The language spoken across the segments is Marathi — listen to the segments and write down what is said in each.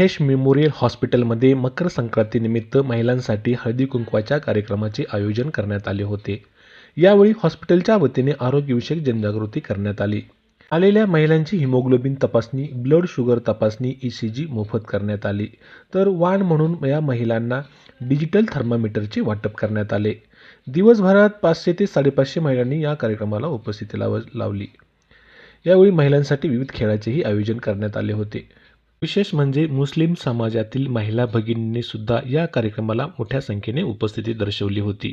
महेश मेमोरियल हॉस्पिटलमध्ये मकर संक्रांतीनिमित्त महिलांसाठी हळदी कुंकवाच्या कार्यक्रमाचे आयोजन करण्यात आले होते. यावेळी हॉस्पिटलच्या वतीने आरोग्यविषयक जनजागृती करण्यात आली. आलेल्या महिलांची हिमोग्लोबिन तपासणी ब्लड शुगर तपासणी ई सी जी मोफत करण्यात आली. तर वाण म्हणून या महिलांना डिजिटल थर्मामीटरचे वाटप करण्यात आले. दिवसभरात पाचशे ते साडेपाचशे महिलांनी या कार्यक्रमाला उपस्थिती लाव लावली. यावेळी महिलांसाठी विविध खेळाचेही आयोजन करण्यात आले होते. विशेष म्हणजे मुस्लिम समाजातील महिला भगिनींनी सुद्धा या कार्यक्रमाला मोठ्या संख्येने उपस्थिती दर्शवली होती.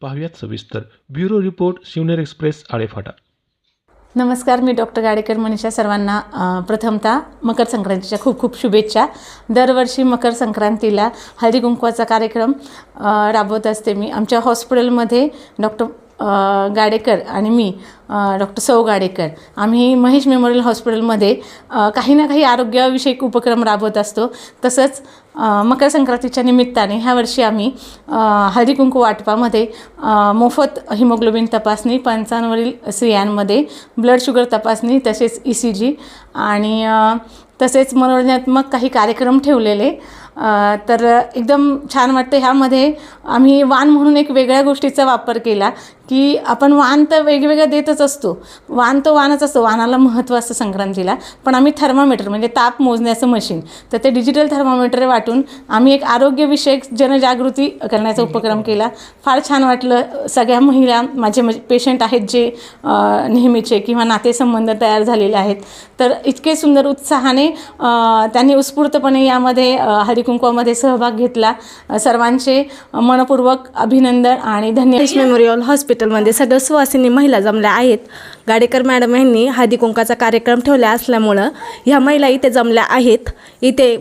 पाहुयात सविस्तर. Bureau report Shivner express Alephata. नमस्कार मी डॉक्टर गाडेकर मनीषा सर्वांना प्रथमतः मकर संक्रांतीच्या खूप खूप शुभेच्छा. दरवर्षी मकर संक्रांतीला हळदी कुंकवाचा कार्यक्रम राबवत असते मी. आमच्या हॉस्पिटलमध्ये डॉक्टर गाडेकर आणि मी डॉक्टर सौ गाडेकर. आम्ही महेश मेमोरियल हॉस्पिटलमध्ये काही ना काही आरोग्यविषयक उपक्रम राबवत असतो. तसंच मकर संक्रांतीच्या निमित्ताने ह्या वर्षी आम्ही अ, हळदी कुंकू वाटपामध्ये मोफत हिमोग्लोबिन तपासणी पंचांवरील स्त्रियांमध्ये ब्लड शुगर तपासणी तसेच ई सी जी आणि तसेच मनोरंजनात्मक काही कार्यक्रम ठेवलेले तर एकदम छान वाटतं ह्यामध्ये. आम्ही वाण म्हणून एक वेगळ्या गोष्टीचा वापर केला की आपण वाण तर वेगवेगळं देतच असतो. वाण तो वाणच असतो वाणाला महत्त्व असतं संक्रांतीला. पण आम्ही थर्मामीटर म्हणजे ताप मोजण्याचं मशीन. तर ते डिजिटल थर्मामीटर वाटून आम्ही एक आरोग्यविषयक जनजागृती करण्याचा उपक्रम केला. फार छान वाटलं. सगळ्या महिला माझे म्हणजे पेशंट आहेत जे नेहमीचे किंवा नातेसंबंध तयार झालेले आहेत. तर इतके सुंदर उत्साहाने त्यांनी उत्स्फूर्तपणे यामध्ये हरिक हरिकुंकवामध्ये सहभाग घेतला. सर्वांचे मनपूर्वक अभिनंदन आणि धन्यवाद. मेमोरियल हॉस्पिटलमध्ये सगळं सुवासिनी महिला जमल्या आहेत. गाडेकर मॅडम यांनी हळदीकुंकाचा कार्यक्रम ठेवला असल्यामुळं ह्या महिला इथे जमल्या आहेत. इथे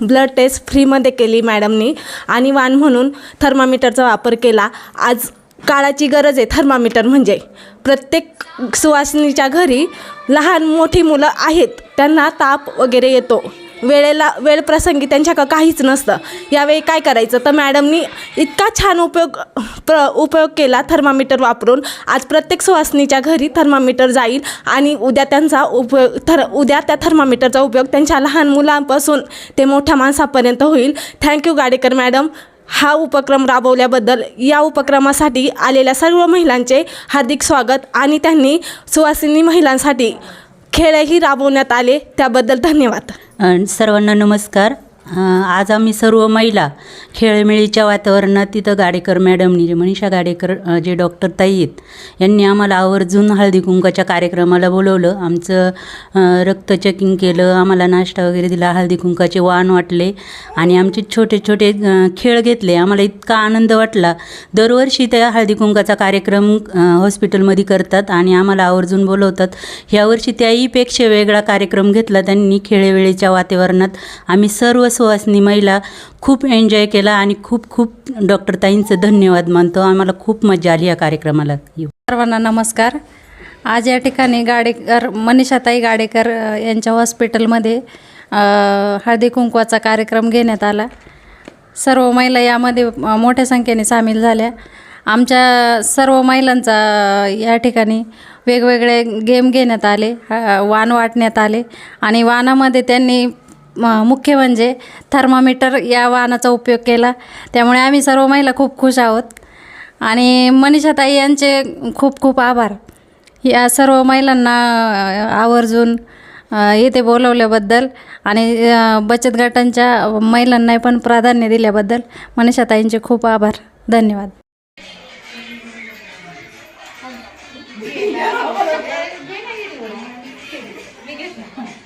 ब्लड टेस्ट फ्रीमध्ये केली मॅडमनी आणि वाण म्हणून थर्मामीटरचा वापर केला. आज काळाची गरज आहे थर्मामीटर म्हणजे. प्रत्येक सुवासिनीच्या घरी लहान मोठी मुलं आहेत. त्यांना ताप वगैरे येतो. वेळेला वेळ प्रसंगी त्यांच्याकडं काहीच नसतं. यावेळी काय करायचं? तर मॅडमनी इतका छान उपयोग प्र उपयोग केला थर्मामीटर वापरून. आज प्रत्येक सुवासनीच्या घरी थर्मामीटर जाईल आणि उद्या त्यांचा उपयोग थर उद्या त्या थर्मामीटरचा उपयोग त्यांच्या लहान मुलांपासून ते मोठ्या माणसापर्यंत होईल. Thank you Gadekar madam. हा उपक्रम राबवल्याबद्दल या उपक्रमासाठी आलेल्या सर्व महिलांचे हार्दिक स्वागत आणि त्यांनी सुवासिनी महिलांसाठी खेळही राबवण्यात आले. त्याबद्दल धन्यवाद. सर्वांना नमस्कार. आज आम्ही सर्व महिला खेळमेळीच्या वातावरणात तिथं गाडेकर मॅडमनी जे मनीषा गाडेकर जे डॉक्टर ताई आहेत यांनी आम्हाला आवर्जून हळदी कुंकाच्या कार्यक्रमाला बोलवलं. आमचं रक्त चेकिंग केलं आम्हाला नाश्ता वगैरे दिला हळदी कुंकाचे वाण वाटले आणि आमचे छोटे छोटे खेळ घेतले. आम्हाला इतका आनंद वाटला. दरवर्षी त्या हळदी कुंकाचा कार्यक्रम हॉस्पिटलमध्ये करतात आणि आम्हाला आवर्जून बोलवतात. ह्यावर्षी त्याहीपेक्षा वेगळा कार्यक्रम घेतला त्यांनी. खेळेवेळीच्या वातावरणात आम्ही सर्व सुवासिनी महिला खूप एन्जॉय केला आणि खूप खूप डॉक्टर ताईंचं धन्यवाद मानतो. आम्हाला खूप मजा आली या कार्यक्रमाला. येऊ. सर्वांना नमस्कार. आज या ठिकाणी गाडेकर मनीषाताई गाडेकर यांच्या हॉस्पिटलमध्ये हळदी कुंकवाचा कार्यक्रम घेण्यात आला. सर्व महिला यामध्ये मोठ्या संख्येने सामील झाल्या. आमच्या सर्व महिलांचा या ठिकाणी वेगवेगळे गेम घेण्यात आले वाण वाटण्यात आले आणि वाणामध्ये त्यांनी मुख्य म्हणजे थर्मामीटर या वाहनाचा उपयोग केला. त्यामुळे आम्ही सर्व महिला खूप खुश आहोत. आणि मनीषाताई यांचे खूप खूप आभार. या सर्व महिलांना आवर्जून येथे बोलवल्याबद्दल आणि बचत गटांच्या महिलांना पण प्राधान्य दिल्याबद्दल मनीषाताईंचे खूप आभार. धन्यवाद.